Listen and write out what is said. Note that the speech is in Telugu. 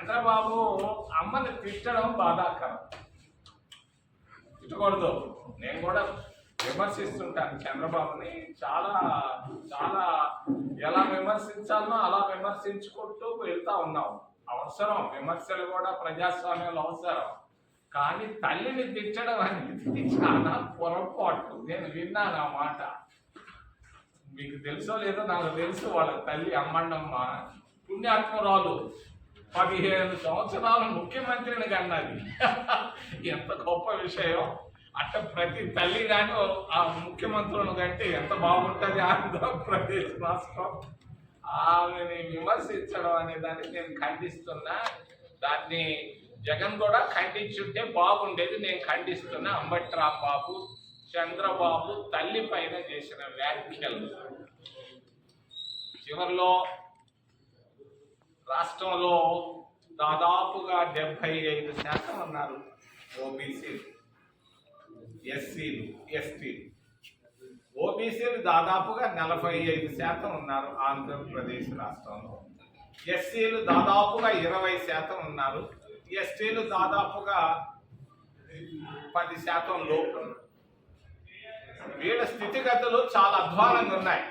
చంద్రబాబు అమ్మని తిట్టడం బాధాకరం. తిట్టకూడదు నేను కూడా విమర్శిస్తుంటాను చంద్రబాబుని. చాలా చాలా ఎలా విమర్శించాలో అలా విమర్శించుకుంటూ వెళ్తా ఉన్నాం. అవసరం. విమర్శలు కూడా ప్రజాస్వామ్యంలో అవసరం. కానీ తల్లిని తిట్టడం అనేది చాలా పొరపాటు. నేను విన్నాను ఆ మాట. మీకు తెలుసో లేదో నాకు తెలుసు. వాళ్ళ తల్లి అమ్మండమ్మ పుణ్యాత్మరాలు. పదిహేను సంవత్సరాలు ముఖ్యమంత్రిని కన్నది. ఎంత గొప్ప విషయం. అట్ట ప్రతి తల్లి కానీ ఆ ముఖ్యమంత్రులను కంటే ఎంత బాగుంటుంది ఆంధ్రప్రదేశ్ రాష్ట్రం. ఆమెని విమర్శించడం అనే దాన్ని నేను ఖండిస్తున్నా. దాన్ని జగన్ కూడా ఖండించుంటే బాగుండేది నేను ఖండిస్తున్నా అంబట్రా బాబు చంద్రబాబు తల్లి పైన చేసిన వ్యాఖ్యలు. చివరిలో రాష్ట్రంలో దాదాపుగా డెబ్బై ఐదు శాతం ఉన్నారు ఓబీసీలు ఎస్సీలు ఎస్టీలు. ఓబీసీలు దాదాపుగా నలభై ఐదు శాతం ఉన్నారు ఆంధ్రప్రదేశ్ రాష్ట్రంలో. ఎస్సీలు దాదాపుగా ఇరవై శాతం ఉన్నారు. ఎస్టీలు దాదాపుగా పది శాతం లోపు ఉన్నారు. వీళ్ళ స్థితిగతులు చాలా అధ్వానంగా ఉన్నాయి.